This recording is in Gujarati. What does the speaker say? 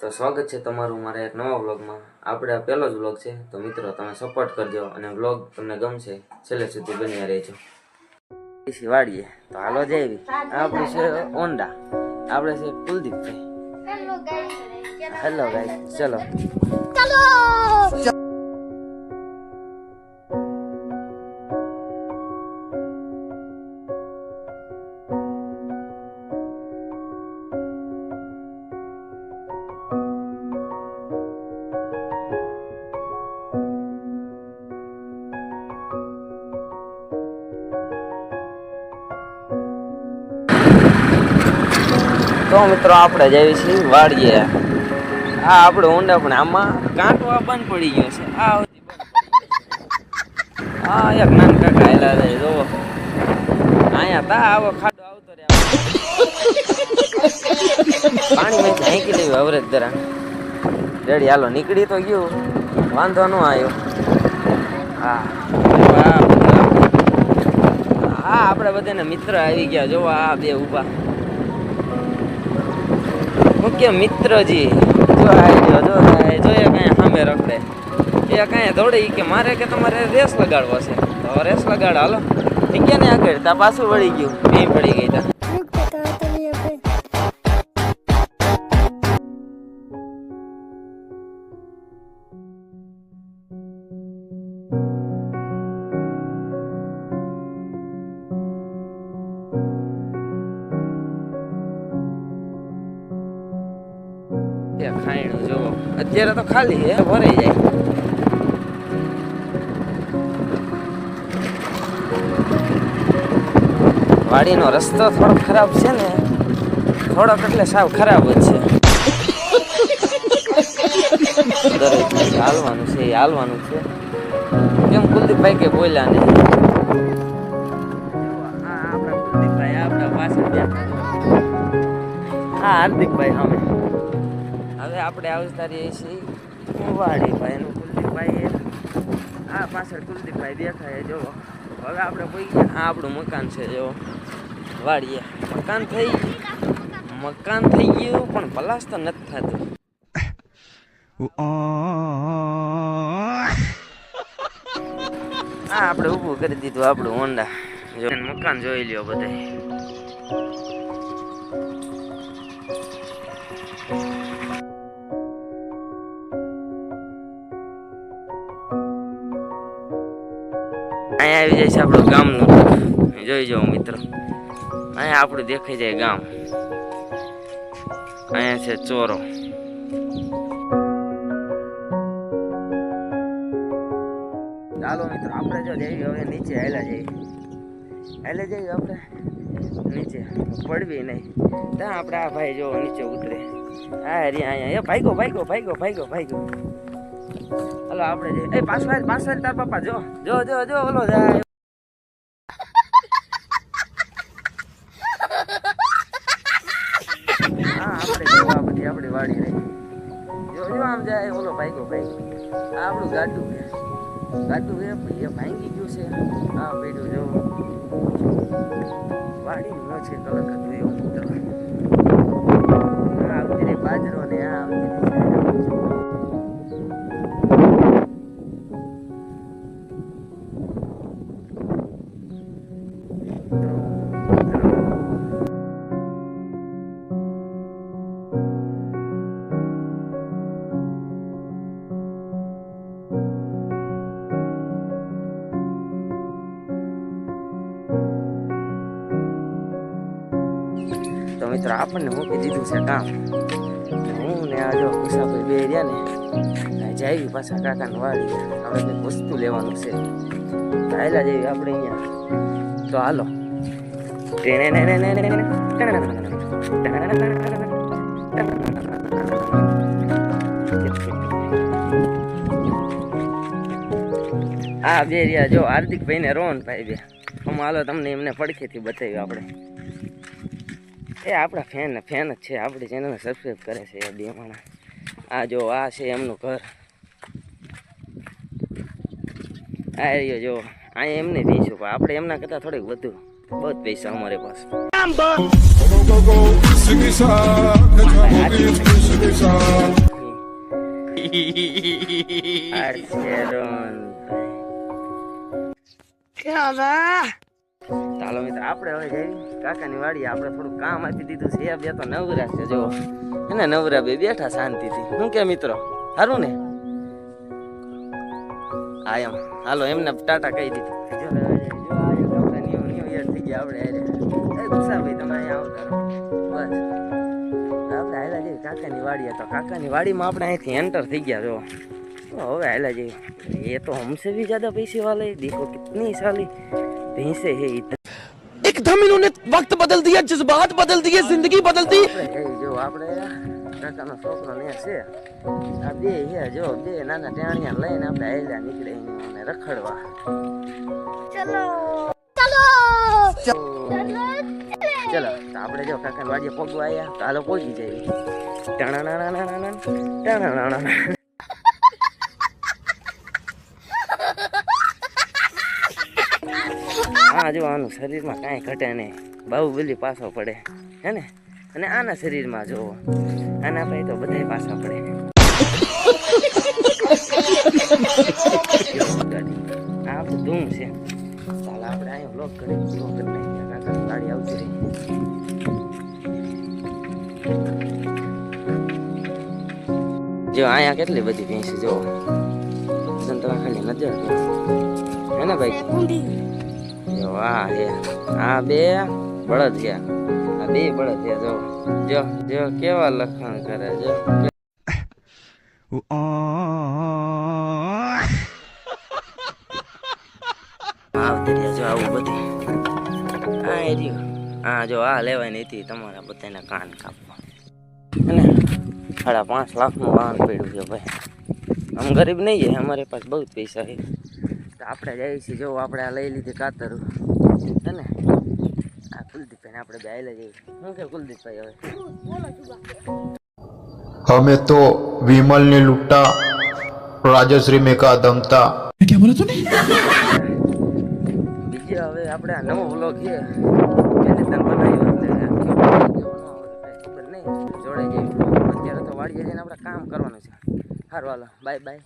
તો સ્વાગત છે તમારું મારા એક નવા વ્લોગમાં. આપણે આ પહેલો જ વ્લોગ છે તો મિત્રો તમે સપોર્ટ કરજો અને વ્લોગ તમને ગમશે છેલ્લે સુધી બન્યા રહેજો. વાળીએ તો હાલો જઈ આપણે છે ઓંડા. આપણે છે કુલદીપભાઈ. હેલો ગાઈ ચલો! તો મિત્રો આપણે જઈએ છીએ વાડીએ. આ આપણે ઊંડા પણ આમાં કાંટો આ બંધ પડી ગયો છે. આ હા. એક નાન કાકા એલા રે જો અહીંયા તા આવો ખાડો આવતો રે પાણી મેં ઝાંકી લેવી અવરેજ જરા. રેડી, હાલો, નીકળી તો ગયું. વાંધો ન આવ્યો. હા. હા, આપણે બધાને મિત્ર આવી ગયા. જો આ બે ઊભા. મુખ્ય મિત્રજી. જો આ જો એ કાંઈ સામે રખડે. એ કાંઈ દોડે કે મારે કે તમારે રેસ લગાડવો છે. તો રેસ લગાડ, હાલો. ઠીક ને આગળ? તા પાછું વળી ગયું. બે પડી ગઈ તા. એ ખાયણું જો, અત્યારે તો ખાલી હે ભરાઈ જાય. વાડીનો રસ્તો થોડો ખરાબ છે ને, થોડોક એટલે સાવ ખરાબ જ છે. હાલવાનું છે, એ હાલવાનું છે. કેમ કુલદીપભાઈ કે બોલ્યા ને હા આપણા કુલદીપભાઈ આપણા આવતા રહીએ છીએ. વાડીભાઈ નું કુલદીપભાઈ આ પાછળ કુલદીપભાઈ દેખાય જો હવે આપણે કોઈ ગયા આ આપણું મકાન છે જો વાડીએ. મકાન થઈ મકાન થઈ ગયું, પણ પલાસ તો નથી થતું. આ આપણે ઊભું કરી દીધું આપણું હોન્ડા મકાન જોઈ લ્યો બધાય. અહીંયા આવી જાય છે આપણું ગામનું. જોઈ જાઓ મિત્રો. અહીંયા આપણું દેખાઈ જાય ગામ. અહીંયા છે ચોરો. ચાલો મિત્રો, આપણે જો જઈએ, હવે નીચે હેલા જઈએ. હાલે જઈએ આપણે. નીચે. પડવી નહીં. ત્યાં આપણે આ ભાઈ જો નીચે ઉતરે. હા રે અહીંયા. એ ભાઈગો ભાઈગો ભાઈગો ભાઈગો ભાઈગો. હલો, આપણે એ પાછળ પાછળ તાર પપ્પા, જો જો જો જો, ઓલો જાય હા, આપણે આ બધી આપણી વાડી રહી. જો જો, આમ જાય, ઓલો ભાઈગો ભાઈ. આપણું ગાડું છે. ગાડું એ એ ભાંગી ગયું છે. આ પેડું જો. વાડી ન છે કલર હતું એવું મિત્રો આવતી બાજરો ને આ આવતી મિત્રો આપણને મૂકી દીધું છે, કામ. હું ને આ જો મુસાફરી બે રહ્યા ને જાવી પાછા કાકાને વાળી. હવે કંઈક વસ્તુ લેવાનું છે. ચાલ્યા જેવી આપણે અહીંયા. તો હાલો. આ બે રહ્યા જો હાર્દિકભાઈ ને રોહન ભાઈ બે. આમ હાલો તમને એમને પડખેથી બતાવ્યું આપણે. એ આપણા ફેન ફેન જ છે. આપણી ચેનલને સબસ્ક્રાઈબ કરે છે એ બે માણસ આ જો આ છે એમનું ઘર. આ રહ્યો જો અહીંયા એમને દઈશું પણ આપણે એમના કરતાં થોડીક વધુ બહુ જ પૈસા અમારે પાસે. sigisa. ચાલો મિત્ર, આપણે હવે જઈ કાકાની વાડી આપણે થોડું કામ આપી દીધું છે. બે તો નવરા છે જો એને નવરા બે બેઠા શાંતિથી. શું કે મિત્રો? સારું ને? હા, એમ. હાલો, એમને ટાટા કહી દીધી. કાકાની વાડી તો. કાકાની વાડીમાં આપણે અહીંથી એન્ટર થઈ ગયા જો હવે હાલા એ તો હમસે બી જ્યાદા પૈસે વાલે દીકો કેટલી સાલી. साली भैंसे है इधर एकदम इन्होंने वक्त बदल दिया जज्बात बदल दिए जिंदगी बदल दी આપણે જઈ જો આપણે કાકાનો છોકરો ને છે આ બે છે જો બે નાના ટેણિયા લઈને આપણે હાલ્યા નીકળે અને રખડવા ચલો ચલો ચલો તો આપણે જો કાકા વાડીએ પગવા આવ્યા તો હાલો પહોંચી જઈએ ટાણાણાણાણાણા, ટાણાણાણાણા. આ જો આનું શરીરમાં કાંઈ ઘટે નહીં. બાહુબલી પાછો પડે. હે ને? અને આના શરીરમાં જોવો આના ભાઈ તો બધાય પાછા પડે. આ આપણું ધૂમ છે. ચાલ આપણે અહીંયા બ્લોક કરી બ્લોક કરી નાખીએ. કાકા ગાડી આવતી રહી. જો અહીંયા કેટલી બધી ભેંસી જો સંતરા ખાલી નજર. હે ને ભાઈ? આ હે. આ બે બળદ છે આ બે બળદ છે જો. જો જો, કેવા લખણ કરે, જો. આવતી રહ્યા જો આ રહ્યું. હા જો તમારા બધાના કાન કાપવા. અને સાડા પાંચ લાખનું વાહન પડ્યું છે, ભાઈ. આમ ગરીબ નહીં છે અમારી પાસે બહુ પૈસા છે. આપણે જઈએ છીએ. જો આપણે આ લઈ લીધી કાતર. હે ને? આ કુલદીપભાઈને આપણે બે જઈએ શું કે કુલદીપભાઈ હવે? અમે તો વિમલને લૂંટા રાજશ્રી મેકા દમતા કે બોલો તું બીજી હવે આપણે આ નવો વ્લોગ છે. એને તન બનાવ્યો ખબર જોડે જઈએ. અત્યારે તો વાડીએ જઈને આપણે કામ કરવાનું છે. હારું હાલો. Bye bye.